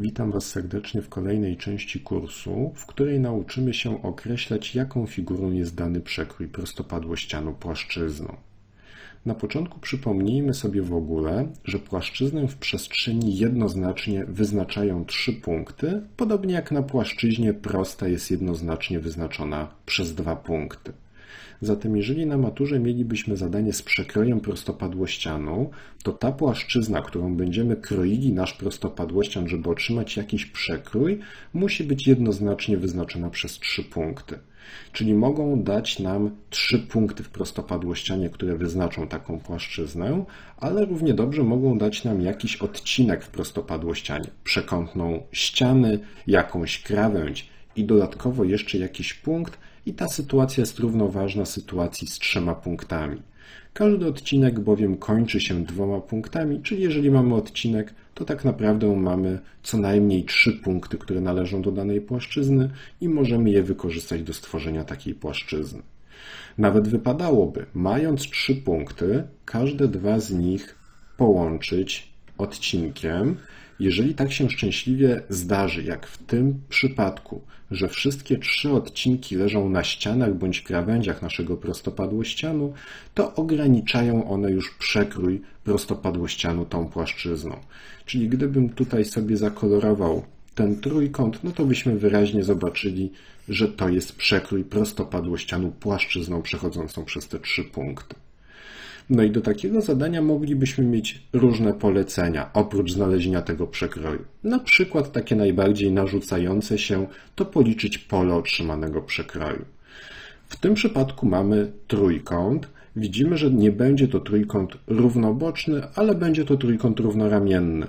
Witam Was serdecznie w kolejnej części kursu, w której nauczymy się określać, jaką figurą jest dany przekrój prostopadłościanu płaszczyzną. Na początku przypomnijmy sobie w ogóle, że płaszczyznę w przestrzeni jednoznacznie wyznaczają trzy punkty, podobnie jak na płaszczyźnie prosta jest jednoznacznie wyznaczona przez dwa punkty. Zatem jeżeli na maturze mielibyśmy zadanie z przekrojem prostopadłościanu, to ta płaszczyzna, którą będziemy kroili nasz prostopadłościan, żeby otrzymać jakiś przekrój, musi być jednoznacznie wyznaczona przez trzy punkty. Czyli mogą dać nam trzy punkty w prostopadłościanie, które wyznaczą taką płaszczyznę, ale równie dobrze mogą dać nam jakiś odcinek w prostopadłościanie, przekątną ściany, jakąś krawędź i dodatkowo jeszcze jakiś punkt, i ta sytuacja jest równoważna sytuacji z trzema punktami. Każdy odcinek bowiem kończy się dwoma punktami, czyli jeżeli mamy odcinek, to tak naprawdę mamy co najmniej trzy punkty, które należą do danej płaszczyzny i możemy je wykorzystać do stworzenia takiej płaszczyzny. Nawet wypadałoby, mając trzy punkty, każde dwa z nich połączyć odcinkiem, jeżeli tak się szczęśliwie zdarzy, jak w tym przypadku, że wszystkie trzy odcinki leżą na ścianach bądź krawędziach naszego prostopadłościanu, to ograniczają one już przekrój prostopadłościanu tą płaszczyzną. Czyli gdybym tutaj sobie zakolorował ten trójkąt, no to byśmy wyraźnie zobaczyli, że to jest przekrój prostopadłościanu płaszczyzną przechodzącą przez te trzy punkty. No i do takiego zadania moglibyśmy mieć różne polecenia, oprócz znalezienia tego przekroju. Na przykład takie najbardziej narzucające się to policzyć pole otrzymanego przekroju. W tym przypadku mamy trójkąt. Widzimy, że nie będzie to trójkąt równoboczny, ale będzie to trójkąt równoramienny.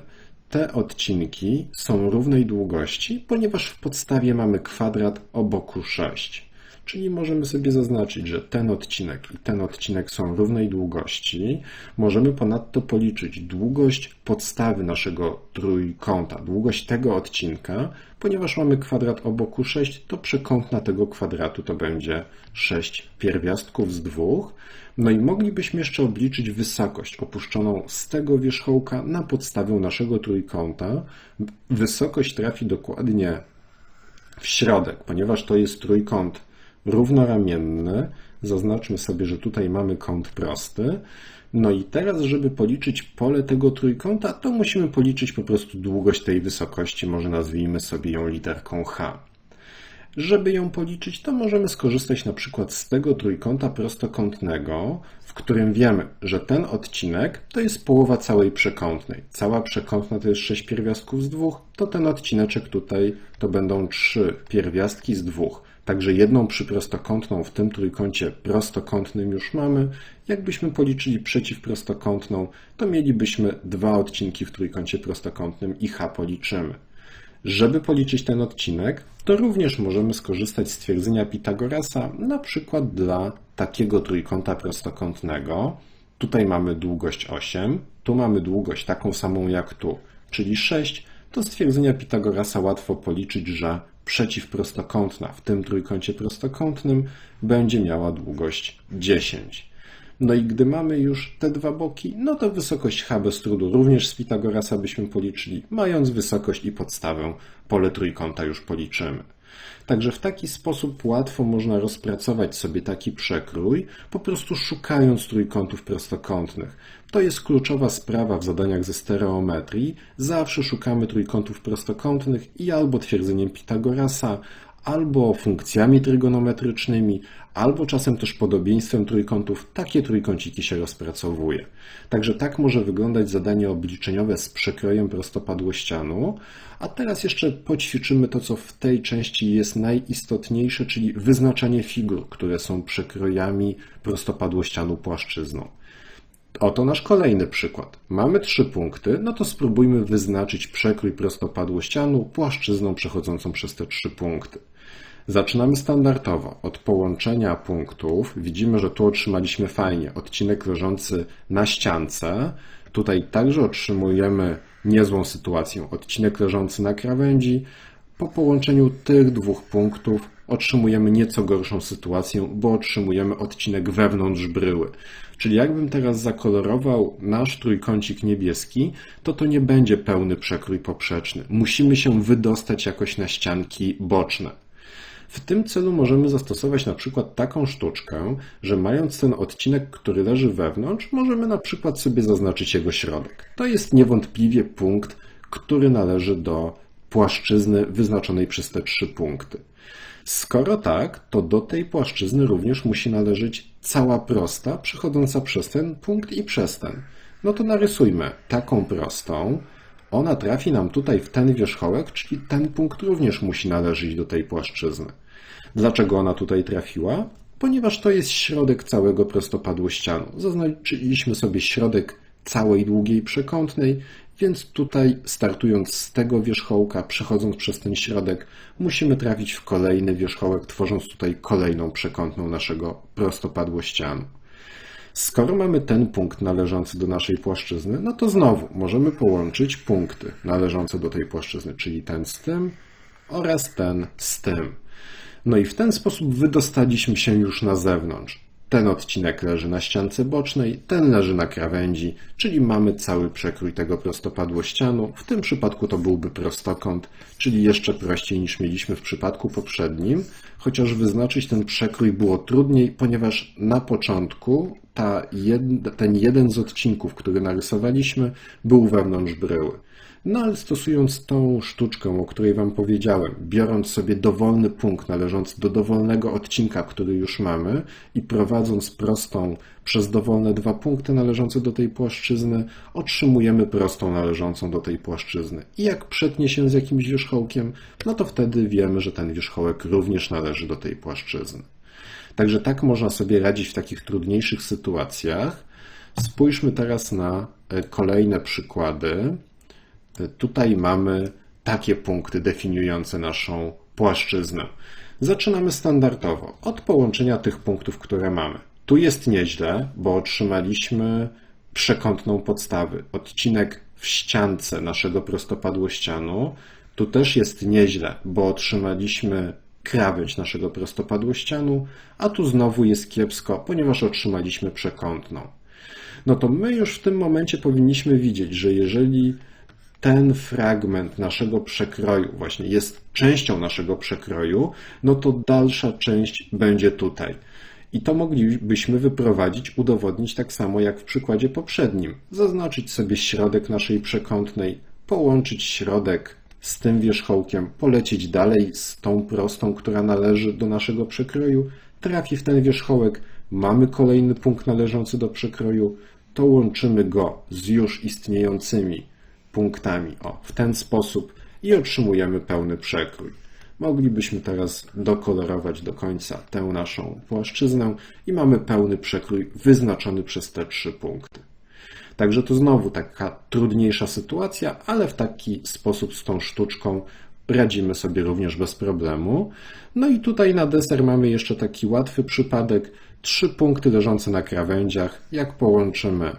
Te odcinki są równej długości, ponieważ w podstawie mamy kwadrat o boku 6. Czyli możemy sobie zaznaczyć, że ten odcinek i ten odcinek są równej długości. Możemy ponadto policzyć długość podstawy naszego trójkąta, długość tego odcinka. Ponieważ mamy kwadrat o boku 6, to przekątna tego kwadratu to będzie 6 pierwiastków z dwóch. No i moglibyśmy jeszcze obliczyć wysokość opuszczoną z tego wierzchołka na podstawę naszego trójkąta. Wysokość trafi dokładnie w środek, ponieważ to jest trójkąt równoramienny. Zaznaczmy sobie, że tutaj mamy kąt prosty. No i teraz, żeby policzyć pole tego trójkąta, to musimy policzyć po prostu długość tej wysokości, może nazwijmy sobie ją literką H. Żeby ją policzyć, to możemy skorzystać na przykład z tego trójkąta prostokątnego, w którym wiemy, że ten odcinek to jest połowa całej przekątnej. Cała przekątna to jest 6 pierwiastków z dwóch, to ten odcineczek tutaj to będą 3 pierwiastki z dwóch. Także jedną przyprostokątną w tym trójkącie prostokątnym już mamy. Jakbyśmy policzyli przeciwprostokątną, to mielibyśmy dwa odcinki w trójkącie prostokątnym i H policzymy. Żeby policzyć ten odcinek, to również możemy skorzystać z twierdzenia Pitagorasa, na przykład dla takiego trójkąta prostokątnego. Tutaj mamy długość 8, tu mamy długość taką samą jak tu, czyli 6. To z twierdzenia Pitagorasa łatwo policzyć, że przeciwprostokątna w tym trójkącie prostokątnym będzie miała długość 10. No i gdy mamy już te dwa boki, no to wysokość h bez trudu również z Pitagorasa byśmy policzyli. Mając wysokość i podstawę, pole trójkąta już policzymy. Także w taki sposób łatwo można rozpracować sobie taki przekrój, po prostu szukając trójkątów prostokątnych. To jest kluczowa sprawa w zadaniach ze stereometrii. Zawsze szukamy trójkątów prostokątnych i albo twierdzeniem Pitagorasa, albo funkcjami trygonometrycznymi, albo czasem też podobieństwem trójkątów, takie trójkąciki się rozpracowuje. Także tak może wyglądać zadanie obliczeniowe z przekrojem prostopadłościanu. A teraz jeszcze poćwiczymy to, co w tej części jest najistotniejsze, czyli wyznaczanie figur, które są przekrojami prostopadłościanu płaszczyzną. Oto nasz kolejny przykład. Mamy trzy punkty, no to spróbujmy wyznaczyć przekrój prostopadłościanu płaszczyzną przechodzącą przez te trzy punkty. Zaczynamy standardowo od połączenia punktów. Widzimy, że tu otrzymaliśmy fajnie odcinek leżący na ściance. Tutaj także otrzymujemy niezłą sytuację. Odcinek leżący na krawędzi. Po połączeniu tych dwóch punktów otrzymujemy nieco gorszą sytuację, bo otrzymujemy odcinek wewnątrz bryły. Czyli jakbym teraz zakolorował nasz trójkącik niebieski, to to nie będzie pełny przekrój poprzeczny. Musimy się wydostać jakoś na ścianki boczne. W tym celu możemy zastosować na przykład taką sztuczkę, że mając ten odcinek, który leży wewnątrz, możemy na przykład sobie zaznaczyć jego środek. To jest niewątpliwie punkt, który należy do płaszczyzny wyznaczonej przez te trzy punkty. Skoro tak, to do tej płaszczyzny również musi należeć cała prosta, przechodząca przez ten punkt i przez ten. No to narysujmy taką prostą. Ona trafi nam tutaj w ten wierzchołek, czyli ten punkt również musi należeć do tej płaszczyzny. Dlaczego ona tutaj trafiła? Ponieważ to jest środek całego prostopadłościanu. Zaznaczyliśmy sobie środek całej długiej przekątnej, więc tutaj startując z tego wierzchołka, przechodząc przez ten środek, musimy trafić w kolejny wierzchołek, tworząc tutaj kolejną przekątną naszego prostopadłościanu. Skoro mamy ten punkt należący do naszej płaszczyzny, no to znowu możemy połączyć punkty należące do tej płaszczyzny, czyli ten z tym oraz ten z tym. No i w ten sposób wydostaliśmy się już na zewnątrz. Ten odcinek leży na ściance bocznej, ten leży na krawędzi, czyli mamy cały przekrój tego prostopadłościanu. W tym przypadku to byłby prostokąt, czyli jeszcze prościej niż mieliśmy w przypadku poprzednim, chociaż wyznaczyć ten przekrój było trudniej, ponieważ na początku jed, ten jeden z odcinków, który narysowaliśmy, był wewnątrz bryły. No ale stosując tą sztuczkę, o której Wam powiedziałem, biorąc sobie dowolny punkt należący do dowolnego odcinka, który już mamy i prowadząc prostą przez dowolne dwa punkty należące do tej płaszczyzny, otrzymujemy prostą należącą do tej płaszczyzny. I jak przetnie się z jakimś wierzchołkiem, no to wtedy wiemy, że ten wierzchołek również należy do tej płaszczyzny. Także tak można sobie radzić w takich trudniejszych sytuacjach. Spójrzmy teraz na e, kolejne przykłady. Tutaj mamy takie punkty definiujące naszą płaszczyznę. Zaczynamy standardowo od połączenia tych punktów, które mamy. Tu jest nieźle, bo otrzymaliśmy przekątną podstawy, odcinek w ściance naszego prostopadłościanu. Tu też jest nieźle, bo otrzymaliśmy krawędź naszego prostopadłościanu, a tu znowu jest kiepsko, ponieważ otrzymaliśmy przekątną. No to my już w tym momencie powinniśmy widzieć, że jeżeli ten fragment naszego przekroju właśnie jest częścią naszego przekroju, no to dalsza część będzie tutaj. I to moglibyśmy wyprowadzić, udowodnić tak samo jak w przykładzie poprzednim. Zaznaczyć sobie środek naszej przekątnej, połączyć środek z tym wierzchołkiem, polecieć dalej z tą prostą, która należy do naszego przekroju, trafi w ten wierzchołek, mamy kolejny punkt należący do przekroju, to łączymy go z już istniejącymi punktami. O, w ten sposób i otrzymujemy pełny przekrój. Moglibyśmy teraz dokolorować do końca tę naszą płaszczyznę i mamy pełny przekrój wyznaczony przez te trzy punkty. Także to znowu taka trudniejsza sytuacja, ale w taki sposób z tą sztuczką radzimy sobie również bez problemu. No i tutaj na deser mamy jeszcze taki łatwy przypadek. Trzy punkty leżące na krawędziach. Jak połączymy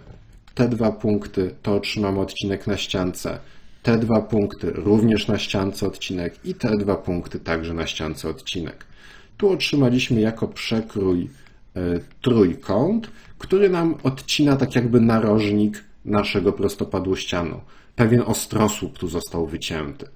te dwa punkty, to otrzymamy odcinek na ściance. Te dwa punkty również na ściance odcinek i te dwa punkty także na ściance odcinek. Tu otrzymaliśmy jako przekrój y, trójkąt, który nam odcina tak jakby narożnik naszego prostopadłościanu. Pewien ostrosłup tu został wycięty.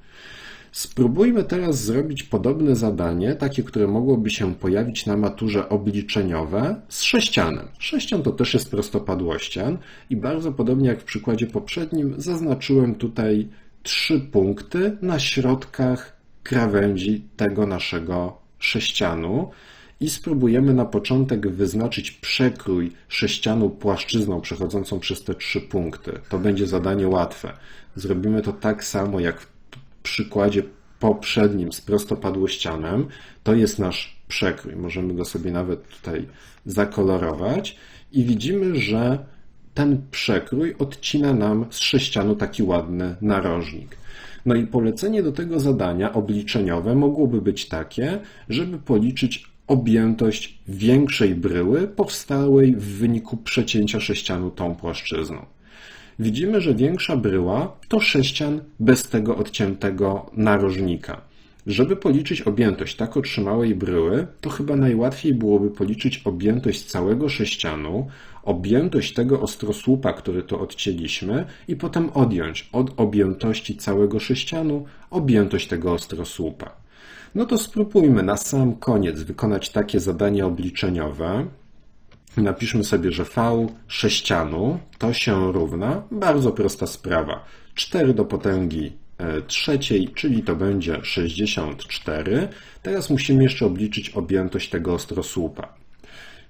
Spróbujmy teraz zrobić podobne zadanie, takie, które mogłoby się pojawić na maturze obliczeniowe z sześcianem. Sześcian to też jest prostopadłościan i bardzo podobnie jak w przykładzie poprzednim zaznaczyłem tutaj trzy punkty na środkach krawędzi tego naszego sześcianu i spróbujemy na początek wyznaczyć przekrój sześcianu płaszczyzną przechodzącą przez te trzy punkty. To będzie zadanie łatwe. Zrobimy to tak samo jak w przykładzie poprzednim z prostopadłościanem. To jest nasz przekrój. Możemy go sobie nawet tutaj zakolorować i widzimy, że ten przekrój odcina nam z sześcianu taki ładny narożnik. No i polecenie do tego zadania obliczeniowe mogłoby być takie, żeby policzyć objętość większej bryły powstałej w wyniku przecięcia sześcianu tą płaszczyzną. Widzimy, że większa bryła to sześcian bez tego odciętego narożnika. Żeby policzyć objętość tak otrzymałej bryły, to chyba najłatwiej byłoby policzyć objętość całego sześcianu, objętość tego ostrosłupa, który to odcięliśmy i potem odjąć od objętości całego sześcianu objętość tego ostrosłupa. No to spróbujmy na sam koniec wykonać takie zadanie obliczeniowe. Napiszmy sobie, że v sześcianu to się równa, bardzo prosta sprawa, 4 do potęgi e, trzeciej, czyli to będzie 64. Teraz musimy jeszcze obliczyć objętość tego ostrosłupa.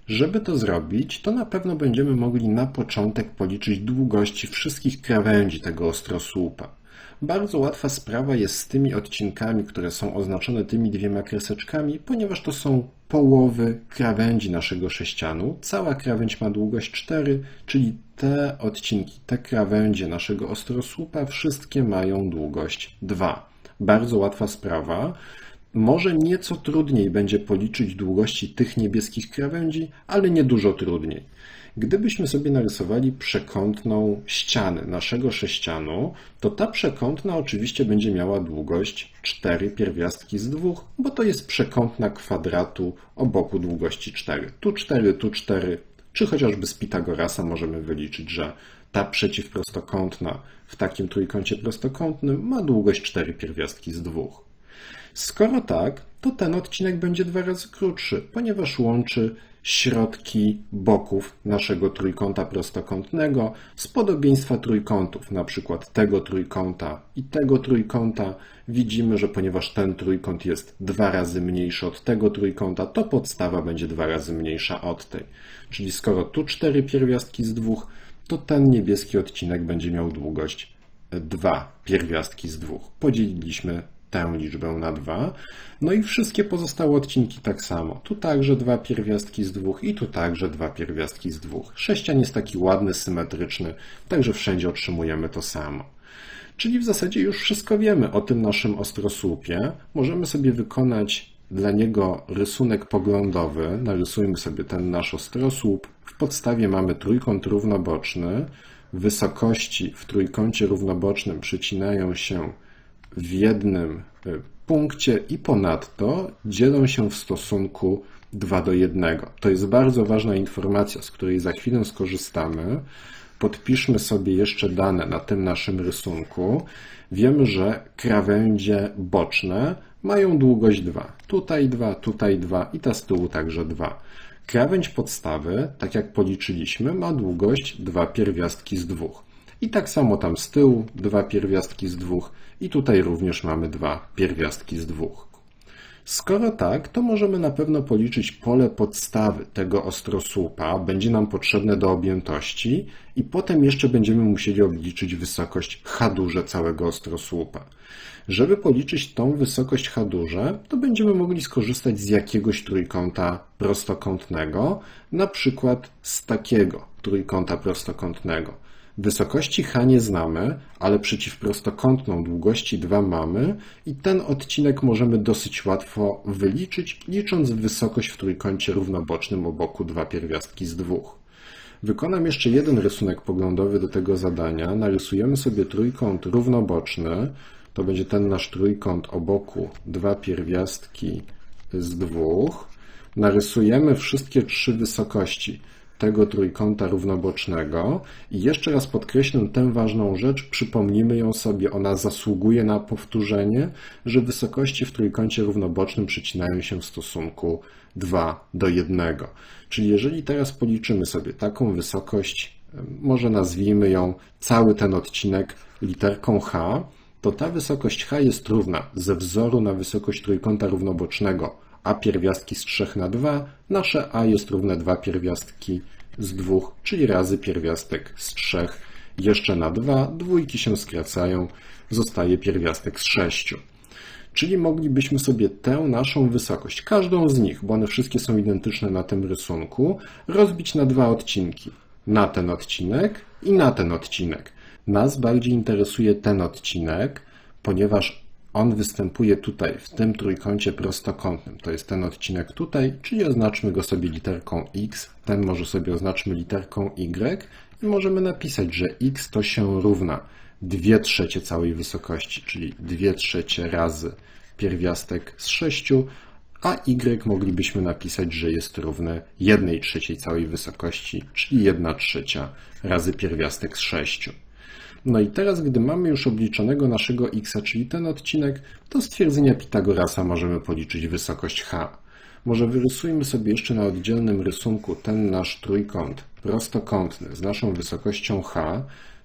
Żeby to zrobić, to na pewno będziemy mogli na początek policzyć długości wszystkich krawędzi tego ostrosłupa. Bardzo łatwa sprawa jest z tymi odcinkami, które są oznaczone tymi dwiema kreseczkami, ponieważ to są połowy krawędzi naszego sześcianu. Cała krawędź ma długość 4, czyli te odcinki, te krawędzie naszego ostrosłupa wszystkie mają długość 2. Bardzo łatwa sprawa. Może nieco trudniej będzie policzyć długości tych niebieskich krawędzi, ale nie dużo trudniej. Gdybyśmy sobie narysowali przekątną ścianę naszego sześcianu, to ta przekątna oczywiście będzie miała długość 4 pierwiastki z 2, bo to jest przekątna kwadratu o boku długości 4. Tu 4, tu 4, czy chociażby z Pitagorasa możemy wyliczyć, że ta przeciwprostokątna w takim trójkącie prostokątnym ma długość 4 pierwiastki z 2. Skoro tak, to ten odcinek będzie dwa razy krótszy, ponieważ łączy środki boków naszego trójkąta prostokątnego z podobieństwa trójkątów, na przykład tego trójkąta i tego trójkąta. Widzimy, że ponieważ ten trójkąt jest dwa razy mniejszy od tego trójkąta, to podstawa będzie dwa razy mniejsza od tej. Czyli skoro tu cztery pierwiastki z dwóch, to ten niebieski odcinek będzie miał długość dwa pierwiastki z dwóch. Podzieliliśmy tę liczbę na 2. No i wszystkie pozostałe odcinki tak samo. Tu także dwa pierwiastki z dwóch i tu także dwa pierwiastki z dwóch. Sześcian jest taki ładny, symetryczny, także wszędzie otrzymujemy to samo. Czyli w zasadzie już wszystko wiemy o tym naszym ostrosłupie. Możemy sobie wykonać dla niego rysunek poglądowy. Narysujmy sobie ten nasz ostrosłup. W podstawie mamy trójkąt równoboczny. Wysokości w trójkącie równobocznym przycinają się w jednym e, punkcie i ponadto dzielą się w stosunku 2 do 1. To jest bardzo ważna informacja, z której za chwilę skorzystamy. Podpiszmy sobie jeszcze dane na tym naszym rysunku. Wiemy, że krawędzie boczne mają długość 2. Tutaj 2, tutaj 2 i ta z tyłu także 2. Krawędź podstawy, tak jak policzyliśmy, ma długość 2 pierwiastki z 2. I tak samo tam z tyłu dwa pierwiastki z dwóch i tutaj również mamy dwa pierwiastki z dwóch. Skoro tak, to możemy na pewno policzyć pole podstawy tego ostrosłupa, będzie nam potrzebne do objętości i potem jeszcze będziemy musieli obliczyć wysokość H duże całego ostrosłupa. Żeby policzyć tą wysokość H duże, to będziemy mogli skorzystać z jakiegoś trójkąta prostokątnego, na przykład z takiego trójkąta prostokątnego. Wysokości H nie znamy, ale przeciwprostokątną długości 2 mamy i ten odcinek możemy dosyć łatwo wyliczyć, licząc wysokość w trójkącie równobocznym o boku 2 pierwiastki z 2. Wykonam jeszcze jeden rysunek poglądowy do tego zadania. Narysujemy sobie trójkąt równoboczny. To będzie ten nasz trójkąt o boku 2 pierwiastki z 2. Narysujemy wszystkie trzy wysokości tego trójkąta równobocznego. I jeszcze raz podkreślę tę ważną rzecz, przypomnimy ją sobie, ona zasługuje na powtórzenie, że wysokości w trójkącie równobocznym przycinają się w stosunku 2 do 1. Czyli jeżeli teraz policzymy sobie taką wysokość, może nazwijmy ją cały ten odcinek literką H, to ta wysokość H jest równa ze wzoru na wysokość trójkąta równobocznego a pierwiastki z 3 na 2, nasze a jest równe 2 pierwiastki z 2, czyli razy pierwiastek z 3 jeszcze na 2, dwójki się skracają, zostaje pierwiastek z 6. Czyli moglibyśmy sobie tę naszą wysokość, każdą z nich, bo one wszystkie są identyczne na tym rysunku, rozbić na dwa odcinki. Na ten odcinek i na ten odcinek. Nas bardziej interesuje ten odcinek, ponieważ on występuje tutaj, w tym trójkącie prostokątnym. To jest ten odcinek tutaj, czyli oznaczmy go sobie literką x, ten może sobie oznaczmy literką y i możemy napisać, że x to się równa 2 trzecie całej wysokości, czyli 2 trzecie razy pierwiastek z 6, a y moglibyśmy napisać, że jest równe 1 trzeciej całej wysokości, czyli 1 trzecia razy pierwiastek z 6. No i teraz, gdy mamy już obliczonego naszego x, czyli ten odcinek, to stwierdzenia Pitagorasa możemy policzyć wysokość h. Może wyrysujmy sobie jeszcze na oddzielnym rysunku ten nasz trójkąt prostokątny z naszą wysokością h.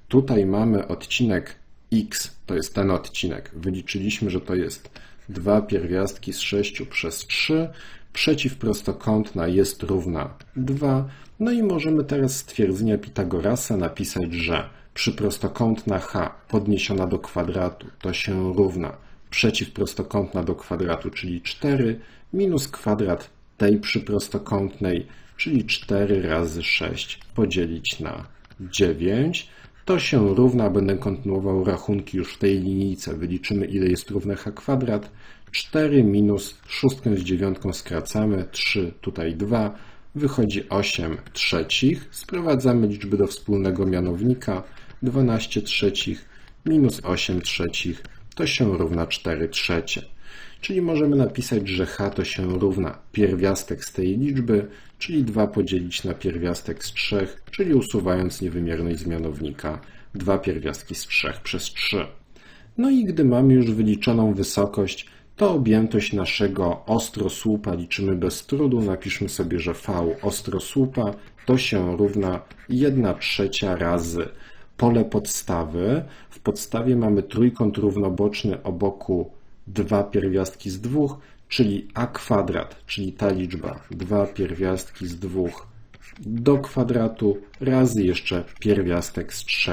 Tutaj mamy odcinek x, to jest ten odcinek. Wyliczyliśmy, że to jest 2 pierwiastki z 6 przez 3. Przeciwprostokątna jest równa 2. No i możemy teraz stwierdzenia Pitagorasa napisać, że przyprostokątna h podniesiona do kwadratu to się równa przeciwprostokątna do kwadratu, czyli 4, minus kwadrat tej przyprostokątnej, czyli 4 razy 6 podzielić na 9. To się równa, będę kontynuował rachunki już w tej linijce. Wyliczymy ile jest równe h kwadrat. 4 minus 6 z 9 skracamy, 3 tutaj 2, wychodzi 8 trzecich. Sprowadzamy liczby do wspólnego mianownika. 12 trzecich minus 8 trzecich to się równa 4 trzecie. Czyli możemy napisać, że h to się równa pierwiastek z tej liczby, czyli 2 podzielić na pierwiastek z 3, czyli usuwając niewymierność z mianownika 2 pierwiastki z 3 przez 3. No i gdy mamy już wyliczoną wysokość, to objętość naszego ostrosłupa liczymy bez trudu. Napiszmy sobie, że v ostrosłupa to się równa 1 trzecia razy pole podstawy. W podstawie mamy trójkąt równoboczny o boku 2 pierwiastki z 2, czyli a kwadrat, czyli ta liczba 2 pierwiastki z 2 do kwadratu razy jeszcze pierwiastek z 3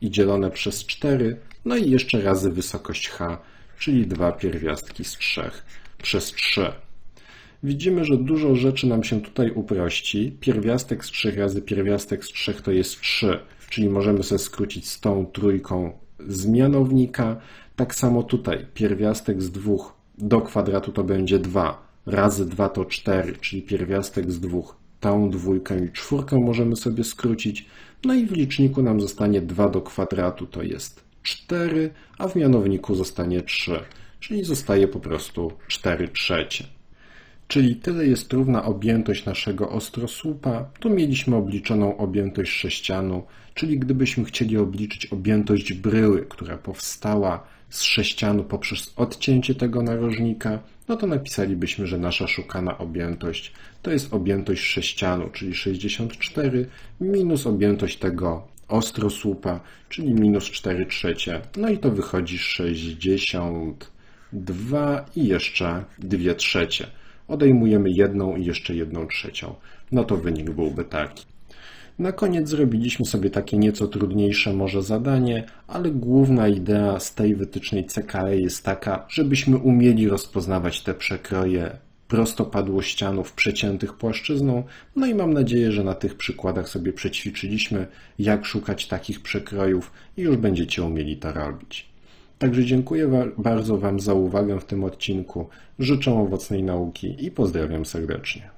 i dzielone przez 4, no i jeszcze razy wysokość h, czyli 2 pierwiastki z 3 przez 3. Widzimy, że dużo rzeczy nam się tutaj uprości. Pierwiastek z 3 razy pierwiastek z 3 to jest 3, czyli możemy sobie skrócić z tą trójką z mianownika. Tak samo tutaj pierwiastek z 2 do kwadratu to będzie 2, razy 2 to 4, czyli pierwiastek z 2 tą dwójkę i czwórkę możemy sobie skrócić. No i w liczniku nam zostanie 2 do kwadratu, to jest 4, a w mianowniku zostanie 3, czyli zostaje po prostu 4 trzecie. Czyli tyle jest równa objętość naszego ostrosłupa. Tu mieliśmy obliczoną objętość sześcianu, czyli gdybyśmy chcieli obliczyć objętość bryły, która powstała z sześcianu poprzez odcięcie tego narożnika, no to napisalibyśmy, że nasza szukana objętość to jest objętość sześcianu, czyli 64, minus objętość tego ostrosłupa, czyli minus 4 trzecie. No i to wychodzi 62 i jeszcze 2 trzecie odejmujemy jedną i jeszcze jedną trzecią. No to wynik byłby taki. Na koniec zrobiliśmy sobie takie nieco trudniejsze może zadanie, ale główna idea z tej wytycznej CKE jest taka, żebyśmy umieli rozpoznawać te przekroje prostopadłościanów przeciętych płaszczyzną, no i mam nadzieję, że na tych przykładach sobie przećwiczyliśmy, jak szukać takich przekrojów i już będziecie umieli to robić. Także dziękuję bardzo Wam za uwagę w tym odcinku. Życzę owocnej nauki i pozdrawiam serdecznie.